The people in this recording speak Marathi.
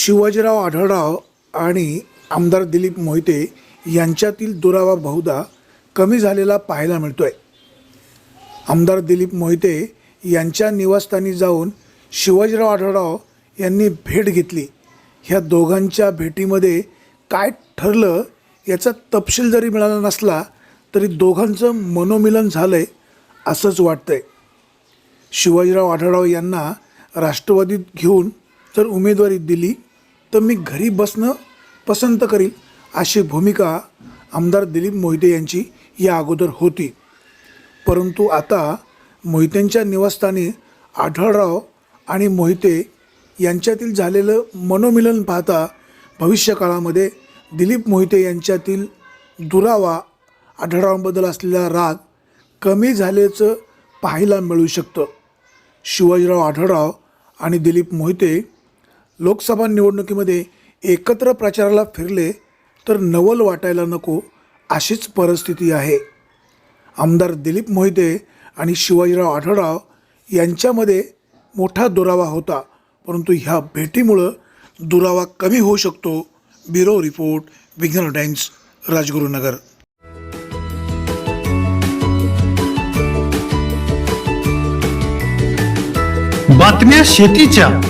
शिवाजीराव आढळराव आणि आमदार दिलीप मोहिते यांच्यातील दुरावा बहुधा कमी झालेला पाहायला मिळतो आहे आमदार दिलीप मोहिते यांच्या निवासस्थानी जाऊन शिवाजीराव आढळराव यांनी भेट घेतली. ह्या दोघांच्या भेटीमध्ये काय ठरलं याचा तपशील जरी मिळाला नसला तरी दोघांचं मनोमिलन झालं आहे असंच वाटतं आहे शिवाजीराव आढळराव यांना राष्ट्रवादीत घेऊन जर उमेदवारी दिली तर मी घरी बसणं पसंत करील अशी भूमिका आमदार दिलीप मोहिते यांची या अगोदर होती. परंतु आता मोहितेंच्या निवासस्थानी आढळराव आणि मोहिते यांच्यातील झालेलं मनोमिलन पाहता भविष्यकाळामध्ये दिलीप मोहिते यांच्यातील दुरावा आढळरावांबद्दल असलेला राग कमी झाल्याचं पाहायला मिळू शकतं. शिवाजीराव आढळराव आणि दिलीप मोहिते लोकसभा निवडणुकीमध्ये एकत्र प्रचाराला फिरले तर नवल वाटायला नको अशीच परिस्थिती आहे. आमदार दिलीप मोहिते आणि शिवाजीराव आढळराव यांच्यामध्ये मोठा दुरावा होता परंतु ह्या भेटीमुळं दुरावा कमी होऊ शकतो. Bureau report Vigyan Times Rajgurunagar. बातम्या शेतीच्या.